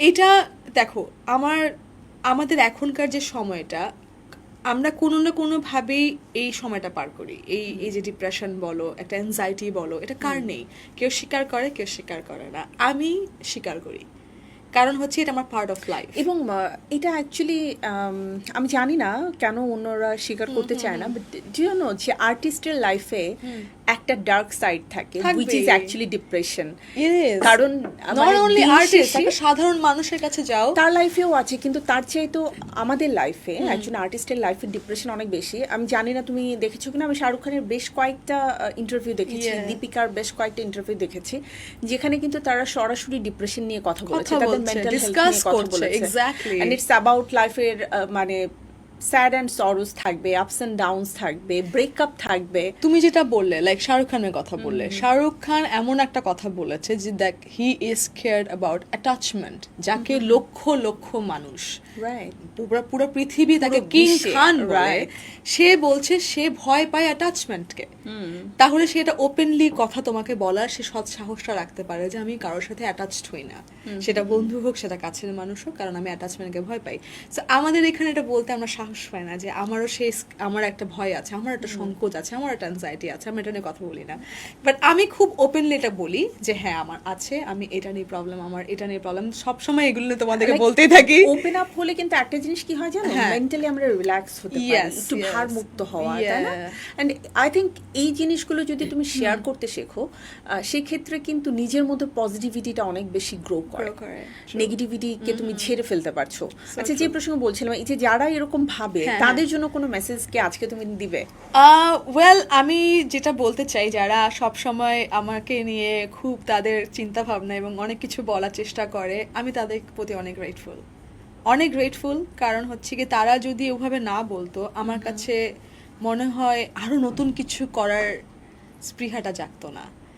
এটা দেখো আমার আমাদের এখনকার যে সময়টা আমরা কোনো না কোনোভাবেই এই সময়টা পার করি। এই এই যে ডিপ্রেশন বলো একটা অ্যাংজাইটি বলো এটা কার নেই? কেউ স্বীকার করে কেউ স্বীকার করে না। আমি স্বীকার করি। কারণ হচ্ছে এটা আমার পার্ট অফ লাইফ এবং এটা অ্যাকচুয়ালি আমি জানি না কেন অন্যরা স্বীকার করতে চায় না বাট ডিউ নো যে আর্টিস্টের লাইফে একটা ডার্ক সাইড থাকে উইচ ইজ অ্যাকচুয়ালি ডিপ্রেশন কারণ নট অনলি আর্টিস্ট একটা সাধারণ মানুষের কাছে যাও। তার লাইফেও আছে কিন্তু তার চেয়ে তো আমাদের লাইফে একজন আর্টিস্টের লাইফে ডিপ্রেশন অনেক বেশি। আমি জানি না তুমি দেখেছ কিনা আমি শাহরুখ খানের বেশ কয়েকটা ইন্টারভিউ দেখেছি দীপিকার বেশ কয়েকটা ইন্টারভিউ দেখেছি যেখানে কিন্তু তারা সরাসরি ডিপ্রেশন নিয়ে কথা বলেছে তাদের মেন্টাল হেলথ নিয়ে কথা বলেছে। exactly. এন্ড ইটস অ্যাবাউট লাইফের মানে স্যাড অ্যান্ড সরোস থাকবে আপস অ্যান্ড ডাউনস থাকবে ব্রেকআপ থাকবে। তুমি যেটা বললে লাইক শাহরুখ খানের কথা বললে শাহরুখ খান এমন একটা কথা বলেছে যে দেখ he is cared about attachment যাকে লক্ষ লক্ষ মানুষ। পুরো পুরো পৃথিবী তাকে কিং খান বলে। সে বলছে সে ভয় পায় অ্যাটাচমেন্টকে তাহলে সে এটা ওপেনলি কথা তোমাকে বলার সে সৎ সাহসটা রাখতে পারে যে আমি কারোর সাথে অ্যাটাচড হই না। সেটা বন্ধু হোক সেটা কাছের মানুষ হোক কারণ আমি অ্যাটাচমেন্টকে ভয় পাই। তো আমাদের এখানে এটা বলতে আমরা সাহস পাই না যে আমারও সে আমার একটা ভয় আছে আমার একটা সংকোচ আছে আমার একটা অ্যাংজাইটি আছে আমি এটা নিয়ে কথা বলি না। বাট আমি খুব ওপেনলি এটা বলি যে হ্যাঁ আমার আছে আমি এটা নিয়ে প্রবলেম আমার এটা নিয়ে প্রবলেম সবসময় এগুলো নিয়ে তোমাদেরকে বলতেই থাকি। ওপেন আপ হলে কিন্তু একটা জিনিস কি হয় জানো? হ্যাঁ। মেন্টালি আমরা রিল্যাক্স হতে পারি একটু. ভার মুক্ত হওয়া তাই না. এন্ড আই থিংক এই জিনিসগুলো যদি তুমি শেয়ার করতে শেখো আহ, সেক্ষেত্রে কিন্তু নিজের মধ্যে পজিটিভিটিটা অনেক বেশি গ্রো করে, নেগেটিভিটিকে তুমি ঝেড়ে ফেলতে পারছ। আচ্ছা যে প্রসঙ্গ বলছিলাম এই যে যারা এরকম ভাবে হ্যাঁ, তাদের জন্য কোনো মেসেজ কি আজকে তুমি দিবে? ওয়েল আমি যেটা বলতে চাই যারা সব সময় আমাকে নিয়ে খুব তাদের চিন্তা ভাবনা এবং অনেক কিছু বলার চেষ্টা করে আমি তাদের প্রতি অনেক গ্রেটফুল অনেক গ্রেটফুল কারণ হচ্ছে কি তারা যদি ওভাবে না বলতো আমার কাছে মনে হয় আরও নতুন কিছু করার স্পৃহাটা জাগতো না।